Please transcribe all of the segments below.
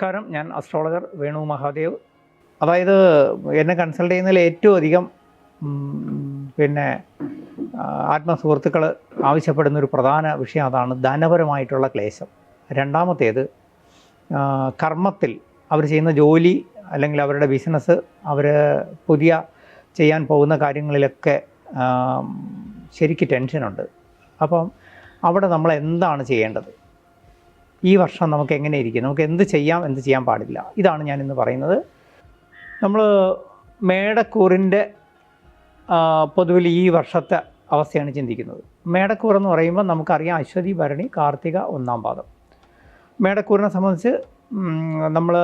നമസ്കാരം. ഞാൻ അസ്ട്രോളജർ വേണു മഹാദേവ്. അതായത് എന്നെ കൺസൾട്ട് ചെയ്യുന്നതിൽ ഏറ്റവും അധികം പിന്നെ ആത്മസുഹൃത്തുക്കൾ ആവശ്യപ്പെടുന്ന ഒരു പ്രധാന വിഷയം അതാണ് ധനപരമായിട്ടുള്ള ക്ലേശം. രണ്ടാമത്തേത് കർമ്മത്തിൽ അവർ ചെയ്യുന്ന ജോലി അല്ലെങ്കിൽ അവരുടെ ബിസിനസ് അവർ പുതിയ ചെയ്യാൻ പോകുന്ന കാര്യങ്ങളിലൊക്കെ ശരിക്ക് ടെൻഷനുണ്ട്. അപ്പം അവിടെ നമ്മൾ എന്താണ് ചെയ്യേണ്ടത്? ഈ വർഷം നമുക്ക് എങ്ങനെ ഇരിക്കും? നമുക്ക് എന്ത് ചെയ്യാം? എന്ത് ചെയ്യാൻ പാടില്ല? ഇതാണ് ഞാൻ ഇന്ന് പറയുന്നത്. നമ്മൾ മേടക്കൂറിന്റെ പൊതുവിൽ ഈ വർഷത്തെ അവസ്ഥയാണ് ചിന്തിക്കുന്നത്. മേടക്കൂർ എന്ന് പറയുമ്പോൾ നമുക്കറിയാം അശ്വതി ഭരണി കാർത്തിക ഒന്നാം പാദം. മേടക്കൂറിനെ സംബന്ധിച്ച് നമ്മൾ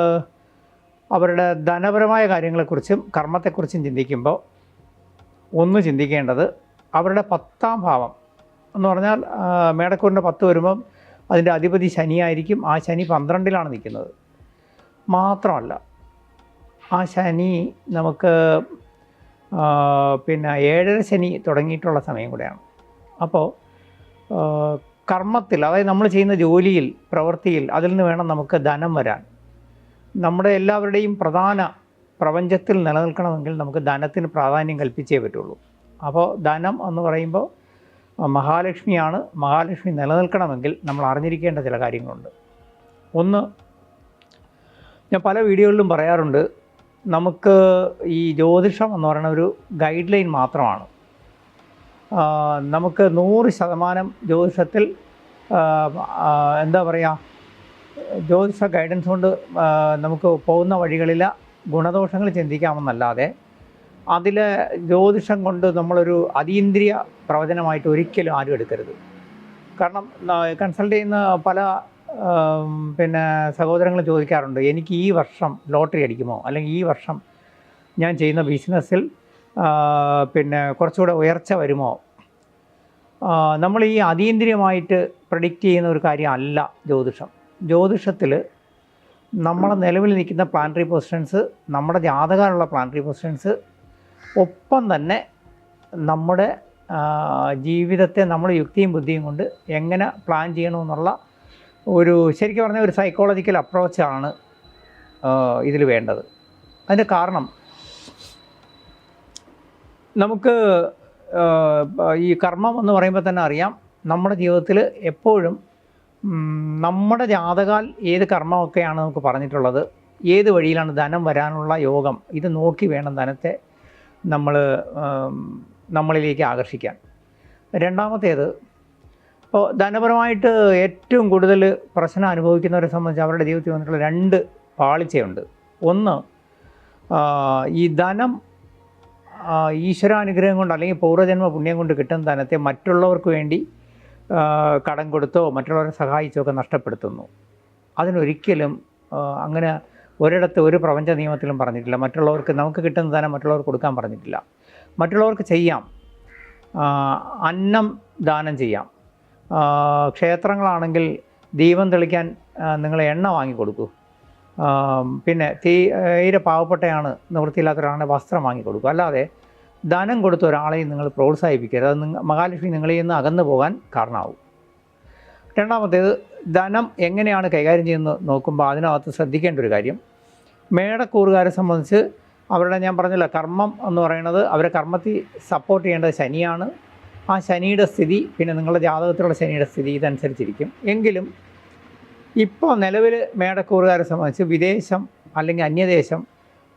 അവരുടെ ധനപരമായ കാര്യങ്ങളെക്കുറിച്ചും കർമ്മത്തെക്കുറിച്ചും ചിന്തിക്കുമ്പോൾ ഒന്ന് ചിന്തിക്കേണ്ടത് അവരുടെ പത്താം ഭാവം. എന്ന് പറഞ്ഞാൽ മേടക്കൂറിന്റെ പത്ത് വരുമ്പം അതിന്റെ അധിപതി ശനിയായിരിക്കും. ആ ശനി പന്ത്രണ്ടിലാണ് നിൽക്കുന്നത്. മാത്രമല്ല ആ ശനി നമുക്ക് പിന്നെ ഏഴര ശനി തുടങ്ങിയിട്ടുള്ള സമയം കൂടെയാണ്. അപ്പോൾ കർമ്മത്തിൽ അതായത് നമ്മൾ ചെയ്യുന്ന ജോലിയിൽ പ്രവൃത്തിയിൽ അതിൽ നിന്ന് വേണം നമുക്ക് ധനം വരാൻ. നമ്മുടെ എല്ലാവരുടെയും പ്രധാന പ്രപഞ്ചത്തിൽ നിലനിൽക്കണമെങ്കിൽ നമുക്ക് ധനത്തിന് പ്രാധാന്യം കൽപ്പിച്ചേ പറ്റുള്ളൂ. അപ്പോൾ ധനം എന്ന് പറയുമ്പോൾ മഹാലക്ഷ്മിയാണ് മഹാലക്ഷ്മി നിലനിൽക്കണമെങ്കിൽ നമ്മൾ അറിഞ്ഞിരിക്കേണ്ട ചില കാര്യങ്ങളുണ്ട്. ഒന്ന് ഞാൻ പല വീഡിയോകളിലും പറയാറുണ്ട് നമുക്ക് ഈ ജ്യോതിഷം എന്ന് പറയുന്ന ഒരു ഗൈഡ് ലൈൻ മാത്രമാണ് നമുക്ക് നൂറ് ശതമാനം ജ്യോതിഷത്തിൽ എന്താ പറയുക ജ്യോതിഷ ഗൈഡൻസ് കൊണ്ട് നമുക്ക് പോകുന്ന വഴികളിലെ ഗുണദോഷങ്ങൾ ചിന്തിക്കാമെന്നല്ലാതെ അതിൽ ജ്യോതിഷം കൊണ്ട് നമ്മളൊരു അതീന്ദ്രിയ പ്രവചനമായിട്ട് ഒരിക്കലും ആരും എടുക്കരുത്. കാരണം കൺസൾട്ട് ചെയ്യുന്ന പല പിന്നെ സഹോദരങ്ങൾ ചോദിക്കാറുണ്ട് എനിക്ക് ഈ വർഷം ലോട്ടറി അടിക്കുമോ? അല്ലെങ്കിൽ ഈ വർഷം ഞാൻ ചെയ്യുന്ന ബിസിനസ്സിൽ പിന്നെ കുറച്ചുകൂടെ ഉയർച്ച വരുമോ? നമ്മൾ ഈ അതീന്ദ്രിയമായിട്ട് പ്രഡിക്റ്റ് ചെയ്യുന്ന ഒരു കാര്യമല്ല ജ്യോതിഷം. ജ്യോതിഷത്തിൽ നമ്മളെ നിലവിൽ നിൽക്കുന്ന പ്ലാനറ്ററി പൊസിഷൻസ് നമ്മുടെ ജാതകമുള്ള പ്ലാനറ്ററി പൊസിഷൻസ് ഒപ്പം തന്നെ നമ്മുടെ ജീവിതത്തെ നമ്മൾ യുക്തിയും ബുദ്ധിയും കൊണ്ട് എങ്ങനെ പ്ലാൻ ചെയ്യണമെന്നുള്ള ഒരു ശരിക്കും പറഞ്ഞ ഒരു സൈക്കോളജിക്കൽ അപ്രോച്ചാണ് ഇതിൽ വേണ്ടത്. അതിന്റെ കാരണം നമുക്ക് ഈ കർമ്മം എന്ന് പറയുമ്പോൾ തന്നെ അറിയാം നമ്മുടെ ജീവിതത്തിൽ എപ്പോഴും നമ്മുടെ ജാതകാൽ ഏത് കർമ്മമൊക്കെയാണ് നമുക്ക് പറഞ്ഞിട്ടുള്ളത് ഏത് വഴിയിലാണ് ധനം വരാനുള്ള യോഗം ഇത് നോക്കി വേണം ധനത്തെ നമ്മൾ നമ്മളിലേക്ക് ആകർഷിക്കാൻ. രണ്ടാമത്തേത് ഇപ്പോൾ ധനപരമായിട്ട് ഏറ്റവും കൂടുതൽ പ്രശ്നം അനുഭവിക്കുന്നവരെ സംബന്ധിച്ച് അവരുടെ ജീവിതത്തിൽ വന്നിട്ടുള്ള രണ്ട് പാളിച്ചയുണ്ട്. ഒന്ന് ഈ ധനം ഈശ്വരാനുഗ്രഹം കൊണ്ട് അല്ലെങ്കിൽ പൂർവജന്മ പുണ്യം കൊണ്ട് കിട്ടുന്ന ധനത്തെ മറ്റുള്ളവർക്ക് വേണ്ടി കടം കൊടുത്തോ മറ്റുള്ളവരെ സഹായിച്ചോ ഒക്കെ നഷ്ടപ്പെടുത്തുന്നു. അതിനൊരിക്കലും അങ്ങനെ ഒരിടത്ത് ഒരു പ്രപഞ്ച നിയമത്തിലും പറഞ്ഞിട്ടില്ല. മറ്റുള്ളവർക്ക് നമുക്ക് കിട്ടുന്ന ധനം മറ്റുള്ളവർക്ക് കൊടുക്കാൻ പറഞ്ഞിട്ടില്ല. മറ്റുള്ളവർക്ക് ചെയ്യാം. അന്നം ദാനം ചെയ്യാം. ക്ഷേത്രങ്ങളാണെങ്കിൽ ദീപം തെളിക്കാൻ നിങ്ങൾ എണ്ണ വാങ്ങിക്കൊടുക്കൂ പിന്നെ തീരെ പാവപ്പെട്ടയാണ് നിവൃത്തിയില്ലാത്ത ഒരാളെ വസ്ത്രം വാങ്ങിക്കൊടുക്കും അല്ലാതെ ധനം കൊടുത്ത ഒരാളെയും നിങ്ങൾ പ്രോത്സാഹിപ്പിക്കരുത്. അത് മഹാലക്ഷ്മി നിങ്ങളിൽ നിന്ന് അകന്നു പോകാൻ കാരണമാവും. രണ്ടാമത്തേത് ധനം എങ്ങനെയാണ് കൈകാര്യം ചെയ്യുന്നത് നോക്കുമ്പോൾ അതിനകത്ത് ശ്രദ്ധിക്കേണ്ട ഒരു കാര്യം. മേടക്കൂറുകാരെ സംബന്ധിച്ച് അവരുടെ ഞാൻ പറഞ്ഞില്ല കർമ്മം എന്ന് പറയുന്നത് അവരെ കർമ്മത്തിൽ സപ്പോർട്ട് ചെയ്യേണ്ടത് ശനിയാണ്. ആ ശനിയുടെ സ്ഥിതി പിന്നെ നിങ്ങളുടെ ജാതകത്തിലുള്ള ശനിയുടെ സ്ഥിതി ഇതനുസരിച്ചിരിക്കും. എങ്കിലും ഇപ്പോൾ നിലവിൽ മേടക്കൂറുകാരെ സംബന്ധിച്ച് വിദേശം അല്ലെങ്കിൽ അന്യദേശം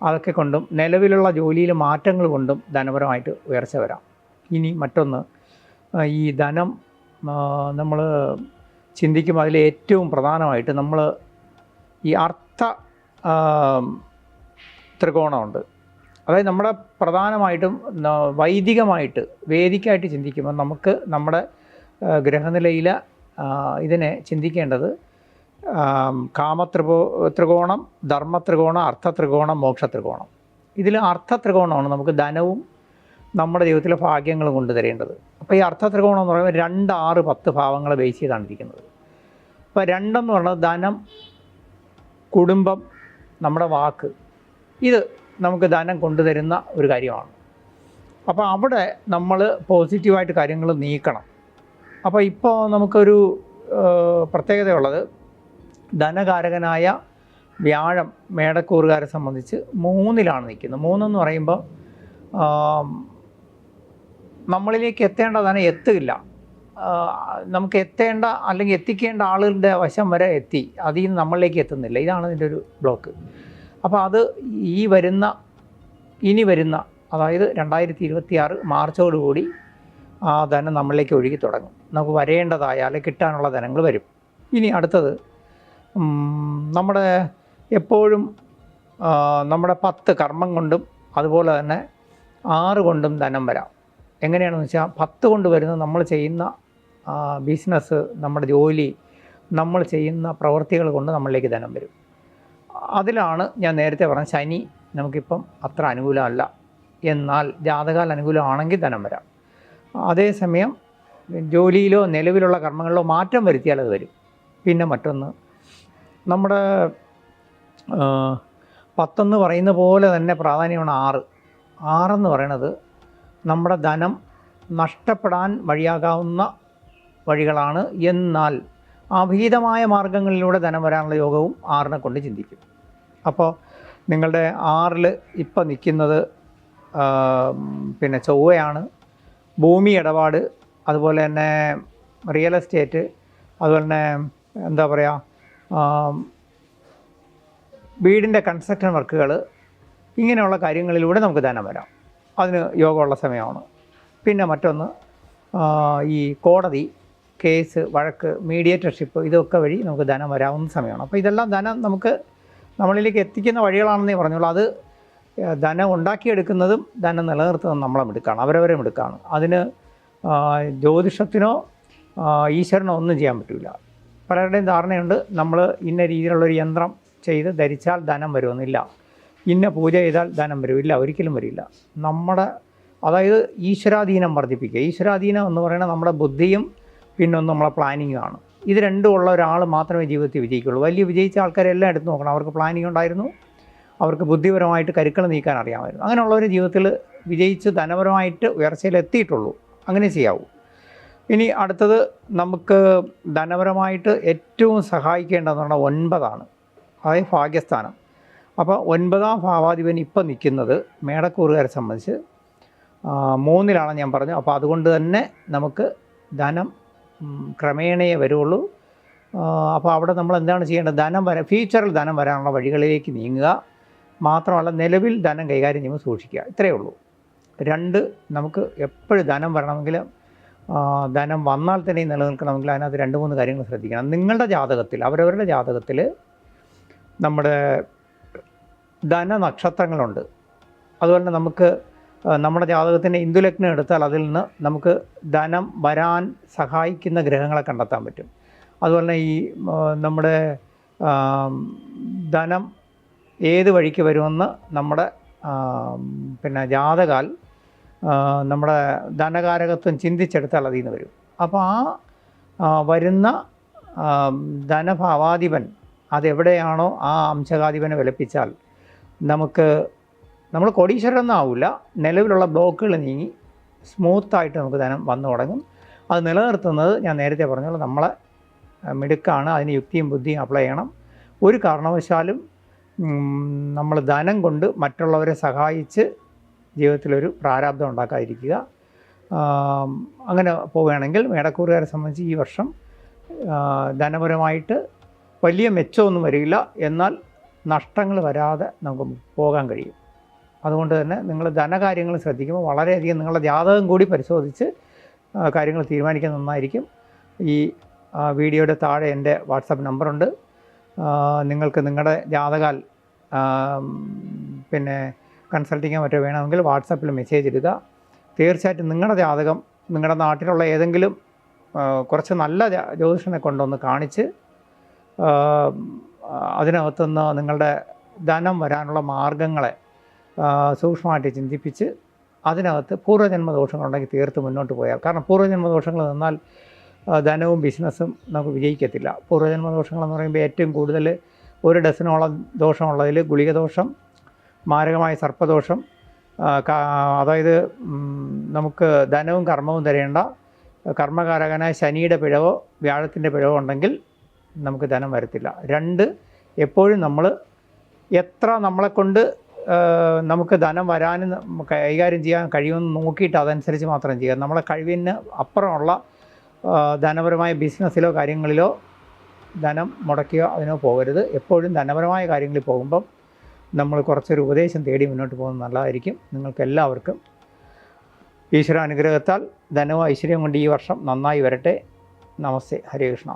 അതൊക്കെ കൊണ്ടും നിലവിലുള്ള ജോലിയിൽ മാറ്റങ്ങൾ കൊണ്ടും ധനപരമായിട്ട് ഉയർച്ച വരാം. ഇനി മറ്റൊന്ന് ഈ ധനം നമ്മൾ ചിന്തിക്കുമ്പോൾ അതിൽ ഏറ്റവും പ്രധാനമായിട്ട് നമ്മൾ ഈ അർത്ഥ ത്രികോണമുണ്ട്. അതായത് നമ്മുടെ പ്രധാനമായിട്ടും വൈദികമായിട്ട് വേദിക്കായിട്ട് ചിന്തിക്കുമ്പോൾ നമുക്ക് നമ്മുടെ ഗ്രഹനിലയിൽ ഇതിനെ ചിന്തിക്കേണ്ടത് കാമത്രിപോ ത്രികോണം ധർമ്മ ത്രികോണം അർത്ഥ ത്രികോണം മോക്ഷ ത്രികോണം ഇതിൽ അർത്ഥ ത്രികോണമാണ് നമുക്ക് ധനവും നമ്മുടെ ജീവിതത്തിലെ ഭാഗ്യങ്ങളും കൊണ്ടുതരേണ്ടത്. അപ്പോൾ ഈ അർത്ഥ ത്രികോണം എന്ന് പറയുമ്പോൾ രണ്ട് ആറ് പത്ത് ഭാവങ്ങളെ ബേസ് ചെയ്താണ് ഇരിക്കുന്നത്. അപ്പോൾ രണ്ടെന്ന് പറയുന്നത് ധനം കുടുംബം നമ്മുടെ വാക്ക്. ഇത് നമുക്ക് ധനം കൊണ്ടുതരുന്ന ഒരു കാര്യമാണ്. അപ്പോൾ അവിടെ നമ്മൾ പോസിറ്റീവായിട്ട് കാര്യങ്ങൾ നീക്കണം. അപ്പോൾ ഇപ്പോൾ നമുക്കൊരു പ്രത്യേകതയുള്ളത് ധനകാരകനായ വ്യാഴം മേടക്കൂറുകാരെ സംബന്ധിച്ച് മൂന്നിലാണ് നിൽക്കുന്നത്. മൂന്നെന്ന് പറയുമ്പോൾ നമ്മളിലേക്ക് എത്തേണ്ട ധനം എത്തുകയില്ല. ആ, നമുക്ക് എത്തേണ്ട അല്ലെങ്കിൽ എത്തിക്കേണ്ട ആളുകളുടെ വശം വരെ എത്തി. അതിൽ നിന്ന് നമ്മളിലേക്ക് എത്തുന്നില്ല. ഇതാണ് ഇതിന്റെ ഒരു ബ്ലോക്ക്. അപ്പോൾ അത് ഈ വരുന്ന ഇനി വരുന്ന അതായത് രണ്ടായിരത്തി ഇരുപത്തി ആറ് മാർച്ചോടുകൂടി ആ ധനം നമ്മളിലേക്ക് ഒഴുകി തുടങ്ങും. നമുക്ക് വരേണ്ടതായ അല്ലെങ്കിൽ കിട്ടാനുള്ള ധനങ്ങൾ വരും. ഇനി അടുത്തത് നമ്മുടെ എപ്പോഴും നമ്മുടെ പത്ത് കർമ്മം കൊണ്ടും അതുപോലെ തന്നെ ആറ് കൊണ്ടും ധനം വരാം. എങ്ങനെയാണെന്ന് വെച്ചാൽ പത്ത് കൊണ്ട് വരുന്നത് നമ്മൾ ചെയ്യുന്ന ബിസിനസ് നമ്മുടെ ജോലി നമ്മൾ ചെയ്യുന്ന പ്രവൃത്തികൾ കൊണ്ട് നമ്മളിലേക്ക് ധനം വരും. അതിലാണ് ഞാൻ നേരത്തെ പറഞ്ഞ ശനി നമുക്കിപ്പം അത്ര അനുകൂലമല്ല. എന്നാൽ ജാതകാൽ അനുകൂലമാണെങ്കിൽ ധനം വരാം. അതേസമയം ജോലിയിലോ നിലവിലുള്ള കർമ്മങ്ങളിലോ മാറ്റം വരുത്തിയാൽ അത് വരും. പിന്നെ മറ്റൊന്ന് നമ്മുടെ പത്തെന്ന് പറയുന്ന പോലെ തന്നെ പ്രാധാന്യമാണ് ആറ്. ആറെന്ന് പറയണത് നമ്മുടെ ധനം നഷ്ടപ്പെടാൻ വഴിയാകാവുന്ന വഴികളാണ് എന്നാൽ അഭീതമായ മാർഗങ്ങളിലൂടെ ധനം വരാനുള്ള യോഗവും ആറിനെ കൊണ്ട് ചിന്തിക്കും. അപ്പോൾ നിങ്ങളുടെ ആറിൽ ഇപ്പം നിൽക്കുന്നത് പിന്നെ ചൊവ്വയാണ്. ഭൂമി ഇടപാട് അതുപോലെ തന്നെ റിയൽ എസ്റ്റേറ്റ് അതുപോലെ തന്നെ എന്താ പറയുക വീടിന്റെ കൺസ്ട്രക്ഷൻ വർക്കുകൾ ഇങ്ങനെയുള്ള കാര്യങ്ങളിലൂടെ നമുക്ക് ധനം വരാം. അതിന് യോഗമുള്ള സമയമാണ്. പിന്നെ മറ്റൊന്ന് ഈ കോടതി കേസ് വഴക്ക് മീഡിയേറ്റർഷിപ്പ് ഇതൊക്കെ വഴി നമുക്ക് ധനം വരാവുന്ന സമയമാണ്. അപ്പോൾ ഇതെല്ലാം ധനം നമുക്ക് നമ്മളിലേക്ക് എത്തിക്കുന്ന വഴികളാണെന്നേ പറഞ്ഞോളൂ അത് ധനം ഉണ്ടാക്കിയെടുക്കുന്നതും ധനം നിലനിർത്തുന്നതും നമ്മളെ മിടുക്കാണ് അവരവരെ മിടുക്കാണ്. അതിന് ജ്യോതിഷത്തിനോ ഈശ്വരനോ ഒന്നും ചെയ്യാൻ പറ്റില്ല പലരുടെയും ധാരണയുണ്ട് നമ്മൾ ഇന്ന രീതിയിലുള്ളൊരു യന്ത്രം ചെയ്ത് ധരിച്ചാൽ ധനം വരുമെന്നില്ല. ഇന്ന പൂജ ചെയ്താൽ ധനം വരുമില്ല ഒരിക്കലും വരില്ല. നമ്മുടെ അതായത് ഈശ്വരാധീനം വർദ്ധിപ്പിക്കുക. ഈശ്വരാധീനം എന്ന് പറയുന്നത് നമ്മുടെ ബുദ്ധിയും പിന്നൊന്ന് നമ്മളെ പ്ലാനിങ്ങാണ് ഇത് രണ്ടും ഉള്ള ഒരാൾ മാത്രമേ ജീവിതത്തിൽ വിജയിക്കുള്ളൂ. വലിയ വിജയിച്ച ആൾക്കാരെല്ലാം എടുത്ത് നോക്കണം. അവർക്ക് പ്ലാനിങ് ഉണ്ടായിരുന്നു. അവർക്ക് ബുദ്ധിപരമായിട്ട് കരുക്കൾ നീക്കാൻ അറിയാമായിരുന്നു. അങ്ങനെയുള്ളവർ ജീവിതത്തിൽ വിജയിച്ച് ധനപരമായിട്ട് ഉയർച്ചയിൽ എത്തിയിട്ടുള്ളൂ. അങ്ങനെ ചെയ്യാവൂ. ഇനി അടുത്തത് നമുക്ക് ധനപരമായിട്ട് ഏറ്റവും സഹായിക്കേണ്ടതെന്ന് പറഞ്ഞാൽ ഒൻപതാണ്. അതായത് ഭാഗ്യസ്ഥാനം. അപ്പോൾ ഒൻപതാം ഭാവാധിപൻ ഇപ്പം നിൽക്കുന്നത് മേടക്കൂറുകാരെ സംബന്ധിച്ച് മൂന്നിലാണ് ഞാൻ പറഞ്ഞത്. അപ്പോൾ അതുകൊണ്ട് തന്നെ നമുക്ക് ധനം ക്രമേണയേ വരുള്ളൂ. അപ്പോൾ അവിടെ നമ്മൾ എന്താണ് ചെയ്യേണ്ടത്? ധനം വരാൻ ഫ്യൂച്ചറിൽ ധനം വരാനുള്ള വഴികളിലേക്ക് നീങ്ങുക. മാത്രമല്ല നിലവിൽ ധനം കൈകാര്യം ചെയ്യുമ്പോൾ സൂക്ഷിക്കുക. ഇത്രയേ ഉള്ളൂ. രണ്ട് നമുക്ക് എപ്പോഴും ധനം വരണമെങ്കിൽ ധനം വന്നാൽ തന്നെ നിലനിൽക്കണമെങ്കിൽ അതിനകത്ത് രണ്ട് മൂന്ന് കാര്യങ്ങൾ ശ്രദ്ധിക്കണം. നിങ്ങളുടെ ജാതകത്തിൽ അവരവരുടെ ജാതകത്തിൽ നമ്മുടെ ധനനക്ഷത്രങ്ങളുണ്ട്. അതുപോലെ തന്നെ നമുക്ക് നമ്മുടെ ജാതകത്തിന്റെ ഇന്ദുലഗ്നം എടുത്താൽ അതിൽ നിന്ന് നമുക്ക് ധനം വരാൻ സഹായിക്കുന്ന ഗ്രഹങ്ങളെ കണ്ടെത്താൻ പറ്റും. അതുപോലെ തന്നെ ഈ നമ്മുടെ ധനം ഏത് വഴിക്ക് വരുമെന്ന് നമ്മുടെ പിന്നെ ജാതകാൽ നമ്മുടെ ധനകാരകത്വം ചിന്തിച്ചെടുത്താൽ അതിൽ നിന്ന് വരും. അപ്പോൾ ആ വരുന്ന ധനഭാവാധിപൻ അതെവിടെയാണോ ആ അംശകാധിപനെ വിലപ്പിച്ചാൽ നമുക്ക് നമ്മൾ കൊടീശ്വരൊന്നും ആവില്ല നിലവിലുള്ള ബ്ലോക്കുകൾ നീങ്ങി സ്മൂത്തായിട്ട് നമുക്ക് ധനം വന്നു തുടങ്ങും. അത് നിലനിർത്തുന്നത് ഞാൻ നേരത്തെ പറഞ്ഞോളൂ നമ്മളെ മിടുക്കാണ്. അതിന് യുക്തിയും ബുദ്ധിയും അപ്ലൈ ചെയ്യണം. ഒരു കാരണവശാലും നമ്മൾ ധനം കൊണ്ട് മറ്റുള്ളവരെ സഹായിച്ച് ജീവിതത്തിലൊരു പ്രാരാബ്ദം ഉണ്ടാക്കാതിരിക്കുക. അങ്ങനെ പോവുകയാണെങ്കിൽ മേടക്കൂറുകാരെ സംബന്ധിച്ച് ഈ വർഷം ധനപരമായിട്ട് വലിയ മെച്ചമൊന്നും വരില്ല. എന്നാൽ നഷ്ടങ്ങൾ വരാതെ നമുക്ക് പോകാൻ കഴിയും. അതുകൊണ്ട് തന്നെ നിങ്ങൾ ധനകാര്യങ്ങൾ ശ്രദ്ധിക്കുമ്പോൾ വളരെയധികം നിങ്ങളുടെ ജാതകം കൂടി പരിശോധിച്ച് കാര്യങ്ങൾ തീരുമാനിക്കാൻ നന്നായിരിക്കും. ഈ വീഡിയോയുടെ താഴെ എന്റെ വാട്സപ്പ് നമ്പറുണ്ട്. നിങ്ങൾക്ക് നിങ്ങളുടെ ജാതകാൽ പിന്നെ കൺസൾട്ടിങ്ങോ മറ്റോ വേണമെങ്കിൽ വാട്സപ്പിൽ മെസ്സേജ് ഇടുക. തീർച്ചയായിട്ടും നിങ്ങളുടെ ജാതകം നിങ്ങളുടെ നാട്ടിലുള്ള ഏതെങ്കിലും കുറച്ച് നല്ല ജ്യോതിഷനെ കൊണ്ടൊന്ന് കാണിച്ച് അതിനകത്തുനിന്ന് നിങ്ങളുടെ ധനം വരാനുള്ള മാർഗങ്ങളെ സൂക്ഷ്മമായിട്ട് ചിന്തിപ്പിച്ച് അതിനകത്ത് പൂർവജന്മദോഷങ്ങളുണ്ടെങ്കിൽ തീർത്ത് മുന്നോട്ട് പോയാൽ. കാരണം പൂർവജന്മദോഷങ്ങൾ നിന്നാൽ ധനവും ബിസിനസ്സും നമുക്ക് വിജയിക്കത്തില്ല. പൂർവജന്മദോഷങ്ങളെന്ന് പറയുമ്പോൾ ഏറ്റവും കൂടുതൽ ഒരു ഡസനോളം ദോഷമുള്ളതിൽ ഗുളികദോഷം മാരകമായ സർപ്പദോഷം അതായത് നമുക്ക് ധനവും കർമ്മവും തരേണ്ട കർമ്മകാരകനായ ശനിയുടെ പിഴവോ വ്യാഴത്തിന്റെ പിഴവോ ഉണ്ടെങ്കിൽ നമുക്ക് ധനം വരത്തില്ല. രണ്ട് എപ്പോഴും നമ്മൾ എത്ര നമ്മളെക്കൊണ്ട് നമുക്ക് ധനം വരാനും കൈകാര്യം ചെയ്യാൻ കഴിയുമെന്ന് നോക്കിയിട്ട് അതനുസരിച്ച് മാത്രം ചെയ്യുക. നമ്മളെ കഴിവിന് അപ്പുറമുള്ള ധനപരമായ ബിസിനസ്സിലോ കാര്യങ്ങളിലോ ധനം മുടക്കിയോ അതിനോ പോകരുത്. എപ്പോഴും ധനപരമായ കാര്യങ്ങളിൽ പോകുമ്പം നമ്മൾ കുറച്ചൊരു ഉപദേശം തേടി മുന്നോട്ട് പോകുന്നത് നല്ലതായിരിക്കും. നിങ്ങൾക്ക് എല്ലാവർക്കും ഈശ്വര അനുഗ്രഹത്താൽ ധനവും ഐശ്വര്യം കൊണ്ട് ഈ വർഷം നന്നായി വരട്ടെ. നമസ്തേ. ഹരേ കൃഷ്ണ.